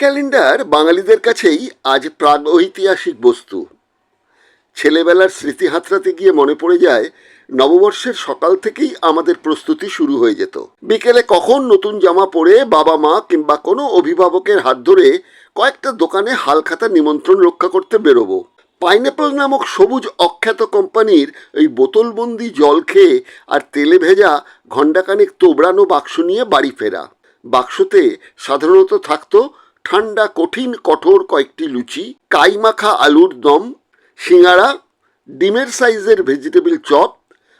Calendar বাঙালিদের কাছেই আজ প্রাগৈতিহাসিক বস্তু। ছেলেবেলার স্মৃতি হাতড়াতে গিয়ে মনে পড়ে যায়, নববর্ষের সকাল থেকেই আমাদের প্রস্তুতি শুরু হয়ে যেত। বিকেলে কখন নতুন জামা পরে বাবা মা কিংবা কোনো অভিভাবকের হাত ধরে কয়েকটা দোকানে হালখাতা নিমন্ত্রণ রক্ষা করতে বেরোবো। পাইনঅ্যাপল নামক সবুজ অখ্যাত কোম্পানির এই বোতলবন্দি জল খেয়ে আর তেলে ভেজা ঘণ্টাখানেক তোবড়ানো বাক্স নিয়ে বাড়ি ফেরা। বাক্সতে সাধারণত থাকতো ঠান্ডা, কঠিন, কঠোর কয়েকটি লুচি, কাইমাখা আলুর দম, সিঙাড়া, ডিমের সাইজের ভেজিটেবল চপ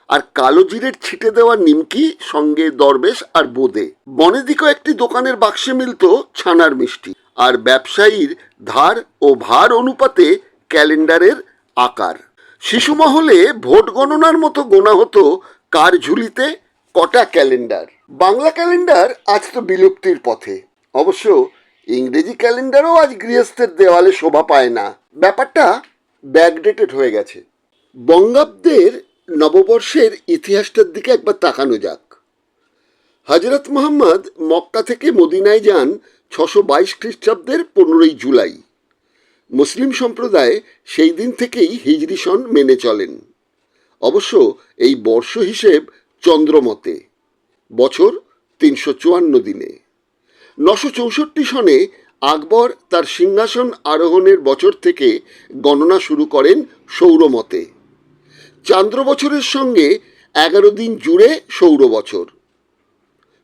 আর কালো জিরের ছিটে দেওয়া নিমকি, সঙ্গে দরবেশ আর বোদে। বনেদিকও একটি দোকানের বাক্সে মিলত ছানার মিষ্টি আর ব্যবসায়ীর ধার ও ভার অনুপাতে ক্যালেন্ডারের আকার। শিশু মহলে ভোট গণনার মতো গোনা হতো কার ঝুলিতে কটা ক্যালেন্ডার? বাংলা ক্যালেন্ডার আজ তো বিলুপ্তির পথে। অবশ্য ইংরেজি ক্যালেন্ডারও আজ গৃহস্থের দেওয়ালে শোভা পায় না। ব্যাপারটা ব্যাকডেটেড হয়ে গেছে। বঙ্গাব্দের নববর্ষের ইতিহাসটার দিকে একবার তাকানো যাক। হজরত মোহাম্মদ মক্কা থেকে মদিনায় যান ছশো বাইশ খ্রিস্টাব্দের পনেরোই জুলাই। মুসলিম সম্প্রদায় সেই দিন থেকেই হিজরি সন মেনে চলেন। অবশ্য এই বর্ষ হিসেব চন্দ্রমতে, বছর তিনশো চুয়ান্ন দিনে। নশো চৌষট্টি সনে আকবর তার সিংহাসন আরোহণের বছর থেকে গণনা শুরু করেন সৌরমতে। চান্দ্র বছরের সঙ্গে এগারো দিন জুড়ে সৌর বছর।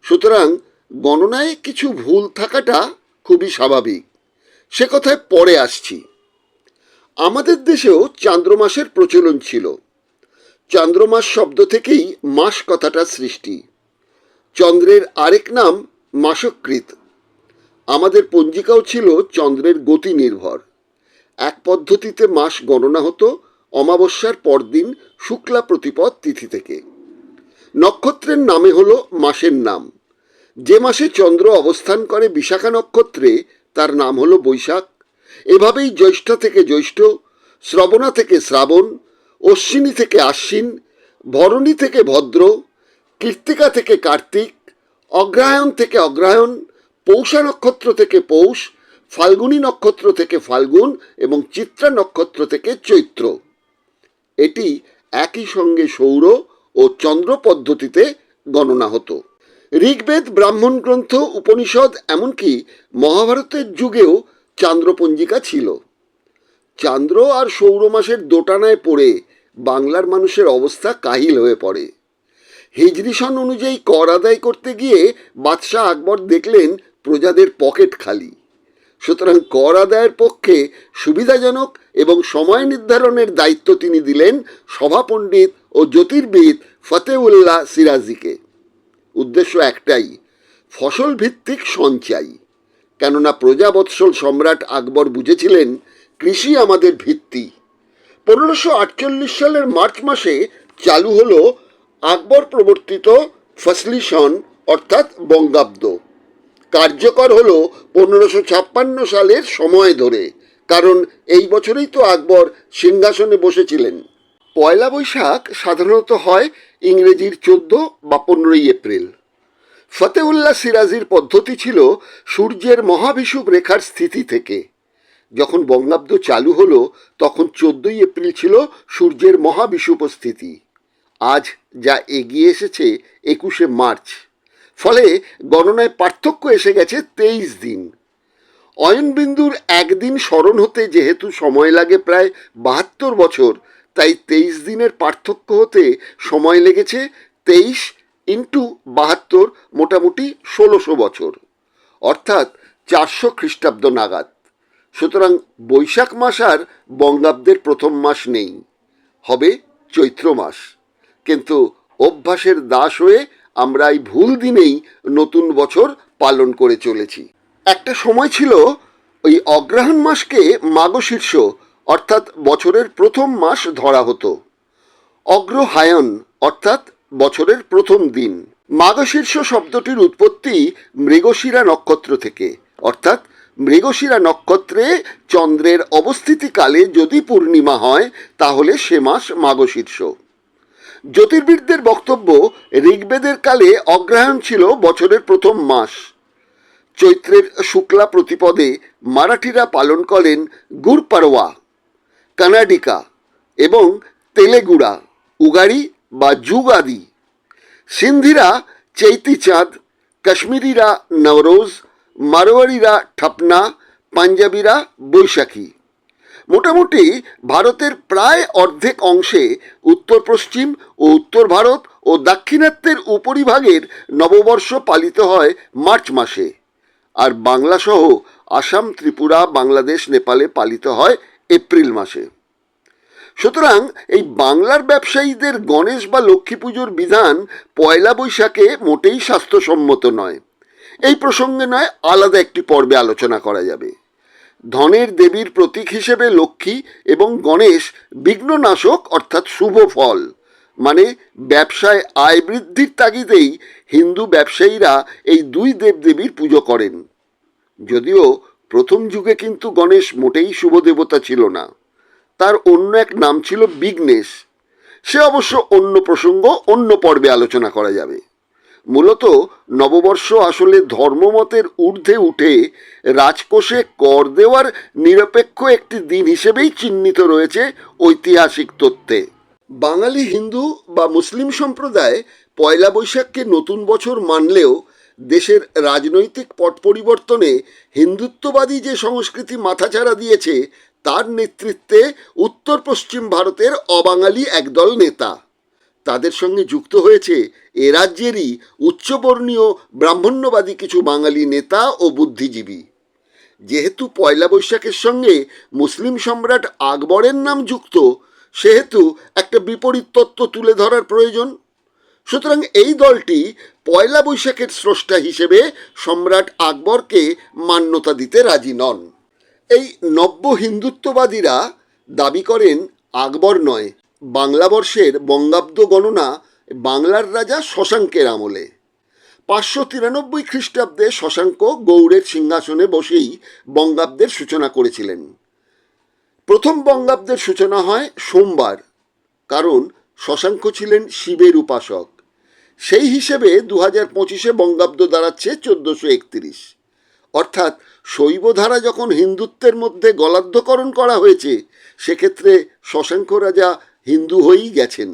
সুতরাং গণনায় কিছু ভুল থাকাটা খুবই স্বাভাবিক। সে কথায় পরে আসছি। আমাদের দেশেও চান্দ্রমাসের প্রচলন ছিল। চান্দ্রমাস শব্দ থেকেই মাস কথাটা সৃষ্টি। চন্দ্রের আরেক নাম মাসকৃত। আমাদের পঞ্জিকাও ছিল চন্দ্রের গতি নির্ভর। এক পদ্ধতিতে মাস গণনা হতো অমাবস্যার পরদিন শুক্লা প্রতিপদ তিথি থেকে। নক্ষত্রের নামে হলো মাসের নাম। যে মাসে চন্দ্র অবস্থান করে বিশাখা নক্ষত্রে, তার নাম হলো বৈশাখ। এভাবেই জ্যৈষ্ঠ থেকে জ্যৈষ্ঠ, শ্রবণা থেকে শ্রাবণ, অশ্বিনী থেকে আশ্বিন, ভরণী থেকে ভদ্র, কৃত্তিকা থেকে কার্তিক অগ্রহায়ণ থেকে অগ্রহায়ণ পৌষা নক্ষত্র থেকে পৌষ, ফাল্গুনী নক্ষত্র থেকে ফাল্গুন এবং চিত্রা নক্ষত্র থেকে চৈত্র। এটি একই সঙ্গে সৌর ও চন্দ্র পদ্ধতিতে গণনা হতো। ঋগ্বেদ, ব্রাহ্মণ গ্রন্থ, উপনিষদ এমনকি মহাভারতের যুগেও চান্দ্রপঞ্জিকা ছিল। চান্দ্র আর সৌর মাসের দোটানায় পড়ে বাংলার মানুষের অবস্থা কাহিল হয়ে পড়ে। হিজরি সন অনুযায়ী কর আদায় করতে গিয়ে বাদশাহ আকবর দেখলেন প্রজাদের পকেট খালি। সুতরাং কর আদায়ের পক্ষে সুবিধাজনক এবং সময় নির্ধারণের দায়িত্ব তিনি দিলেন সভাপণ্ডিত ও জ্যোতির্বিদ ফতেউল্লাহ সিরাজিকে। উদ্দেশ্য একটাই ফসল ভিত্তিক সঞ্চয়। কেননা প্রজাবৎসল সম্রাট আকবর বুঝেছিলেন, কৃষি আমাদের ভিত্তি। পনেরোশো আটচল্লিশ সালের মার্চ মাসে চালু হলো আকবর প্রবর্তিত ফসলিশন, অর্থাৎ বঙ্গাব্দ। কার্যকর হলো পনেরোশো ছাপ্পান্ন সালের সময় ধরে, কারণ এই বছরেই তো আকবর সিংহাসনে বসেছিলেন। পয়লা বৈশাখ সাধারণত হয় ইংরেজির চোদ্দ বা পনেরোই এপ্রিল। ফতেউল্লাহ সিরাজির পদ্ধতি ছিল সূর্যের মহাবিষুব রেখার স্থিতি থেকে। যখন বঙ্গাব্দ চালু হলো, তখন চোদ্দই এপ্রিল ছিল সূর্যের মহাবিষুব স্থিতি। আজ যা এগিয়ে এসেছে একুশে মার্চ। ফলে গণনায় পার্থক্য এসে গেছে তেইশ দিন। অয়নবিন্দুর একদিন স্মরণ হতে যেহেতু সময় লাগে প্রায় বাহাত্তর বছর, তাই তেইশ দিনের পার্থক্য হতে সময় লেগেছে তেইশ ইন্টু বাহাত্তর মোটামুটি ষোলোশো বছর, অর্থাৎ চারশো খ্রিস্টাব্দ নাগাদ। সুতরাং বৈশাখ মাস আর বঙ্গাব্দের প্রথম মাস নেই, হবে চৈত্র মাস। কিন্তু অভ্যাসের দাস হয়ে আমরা এই ভুল দিনেই নতুন বছর পালন করে চলেছি। একটা সময় ছিল ওই অগ্রহায়ণ মাসকে মাগশীর্ষ অর্থাৎ বছরের প্রথম মাস ধরা হতো। অগ্রহায়ণ, অর্থাৎ বছরের প্রথম দিন। মাগশীর্ষ শব্দটির উৎপত্তি মৃগশিরা নক্ষত্র থেকে, অর্থাৎ মৃগশিরা নক্ষত্রে চন্দ্রের অবস্থিতিকালে যদি পূর্ণিমা হয়, তাহলে সে মাস মাগশীর্ষ জ্যোতির্বিদদের বক্তব্য ঋগ্বেদের কালে অগ্রহায়ণ ছিল বছরের প্রথম মাস। চৈত্রের শুক্লা প্রতিপদে মারাঠিরা পালন করেন গুরপারওয়া কানাডিকা এবং তেলেগুড়া, উগাড়ি বা যুগাদি। সিন্ধিরা চৈতি চাঁদ কাশ্মীরিরা নওরোজ মারোয়ারিরা ঠাপনা, পাঞ্জাবিরা বৈশাখী। মোটামুটি ভারতের প্রায় অর্ধেক অংশে উত্তর পশ্চিম ও উত্তর ভারত ও দাক্ষিণাত্যের উপরিভাগের নববর্ষ পালিত হয় মার্চ মাসে। আর বাংলাসহ আসাম, ত্রিপুরা, বাংলাদেশ, নেপালে পালিত হয় এপ্রিল মাসে। সুতরাং এই বাংলার ব্যবসায়ীদের গণেশ বা লক্ষ্মী পুজোর বিধান পয়লা বৈশাখে মোটেই স্বাস্থ্যসম্মত নয়। এই প্রসঙ্গে নয়, আলাদা একটি পর্বে আলোচনা করা যাবে। ধনের দেবীর প্রতীক হিসেবে লক্ষ্মী এবং গণেশ বিঘ্ননাশক, অর্থাৎ শুভ ফল। মানে ব্যবসায় আয় বৃদ্ধির তাগিদেই হিন্দু ব্যবসায়ীরা এই দুই দেবদেবীর পুজো করেন। যদিও প্রথম যুগে কিন্তু গণেশ মোটেই শুভ দেবতা ছিল না। তার অন্য এক নাম ছিল বিঘ্নেশ। সে অবশ্য অন্য প্রসঙ্গ, অন্য পর্বে আলোচনা করা যাবে। মূলত নববর্ষ আসলে ধর্মমতের ঊর্ধ্বে উঠে রাজকোষে কর দেওয়ার নিরপেক্ষ একটি দিন হিসেবেই চিহ্নিত রয়েছে ঐতিহাসিক তত্ত্বে। বাঙালি হিন্দু বা মুসলিম সম্প্রদায় পয়লা বৈশাখকে নতুন বছর মানলেও দেশের রাজনৈতিক পট পরিবর্তনে হিন্দুত্ববাদী যে সংস্কৃতি মাথাছাড়া দিয়েছে, তার নেতৃত্বে উত্তর পশ্চিম ভারতের অবাঙালি একদল নেতা। তাদের সঙ্গে যুক্ত হয়েছে এ রাজ্যেরই উচ্চবর্ণীয় ব্রাহ্মণ্যবাদী কিছু বাঙালি নেতা ও বুদ্ধিজীবী। যেহেতু পয়লা বৈশাখের সঙ্গে মুসলিম সম্রাট আকবরের নাম যুক্ত, সেহেতু একটা বিপরীত তত্ত্ব তুলে ধরার প্রয়োজন। সুতরাং এই দলটি পয়লা বৈশাখের স্রষ্টা হিসেবে সম্রাট আকবরকে মান্যতা দিতে রাজি নন। এই নব্য হিন্দুত্ববাদীরা দাবি করেন, আকবর নয় বাংলাবর্ষের বঙ্গাব্দ গণনা বাংলার রাজা শশাঙ্কের আমলে। পাঁচশো তিরানব্বই খ্রিস্টাব্দে শশাঙ্ক গৌড়ের সিংহাসনে বসেই বঙ্গাব্দের সূচনা করেছিলেন। প্রথম বঙ্গাব্দের সূচনা হয় সোমবার, কারণ শশাঙ্ক ছিলেন শিবের উপাসক। সেই হিসেবে দু হাজার পঁচিশে বঙ্গাব্দ দাঁড়াচ্ছে চোদ্দোশো একত্রিশ। অর্থাৎ শৈবধারা যখন হিন্দুত্বের মধ্যে গলাধ্যকরণ করা হয়েছে, সেক্ষেত্রে শশাঙ্ক রাজা হিন্দু হয়েই গেছেন।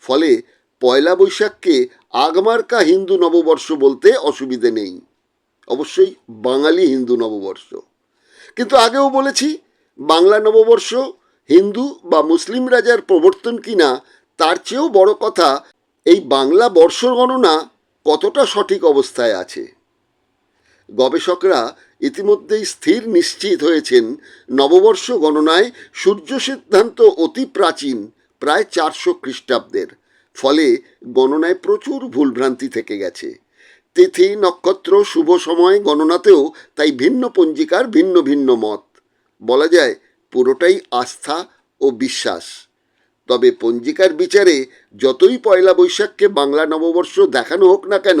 ফলে পয়লা বৈশাখকে আগমার্কা হিন্দু নববর্ষ বলতে অসুবিধে নেই। অবশ্যই বাঙালি হিন্দু নববর্ষ। কিন্তু আগেও বলেছি, বাংলা নববর্ষ হিন্দু বা মুসলিম রাজার প্রবর্তন কিনা তার চেয়েও বড় কথা, এই বাংলা বর্ষ গণনা কতটা সঠিক অবস্থায় আছে। গবেষকরা ইতিমধ্যেই স্থির নিশ্চিত হয়েছেন, নববর্ষ গণনায় সূর্য সিদ্ধান্ত অতি প্রাচীন, প্রায় চারশো খ্রিস্টাব্দের। ফলে গণনায় প্রচুর ভুলভ্রান্তি থেকে গেছে। তিথি, নক্ষত্র, শুভ সময় গণনাতেও তাই ভিন্ন পঞ্জিকার ভিন্ন ভিন্ন মত। বলা যায়, পুরোটাই আস্থা ও বিশ্বাস। তবে পঞ্জিকার বিচারে যতই পয়লা বৈশাখকে বাংলা নববর্ষ দেখানো হোক না কেন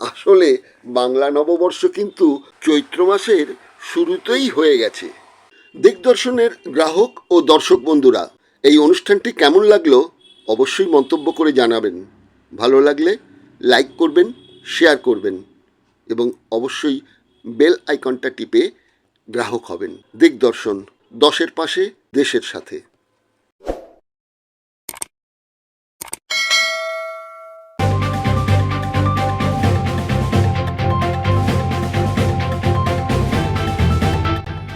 আসলে বাংলা নববর্ষ কিন্তু চৈত্র মাসের শুরুতেই হয়ে গেছে। দিগদর্শনের গ্রাহক ও দর্শক বন্ধুরা, এই অনুষ্ঠানটি কেমন লাগল অবশ্যই মন্তব্য করে জানাবেন। ভালো লাগলে লাইক করবেন, শেয়ার করবেন এবং অবশ্যই বেল আইকনটা টিপে গ্রাহক হবেন। দিগদর্শন, দশের পাশে, দেশের সাথে।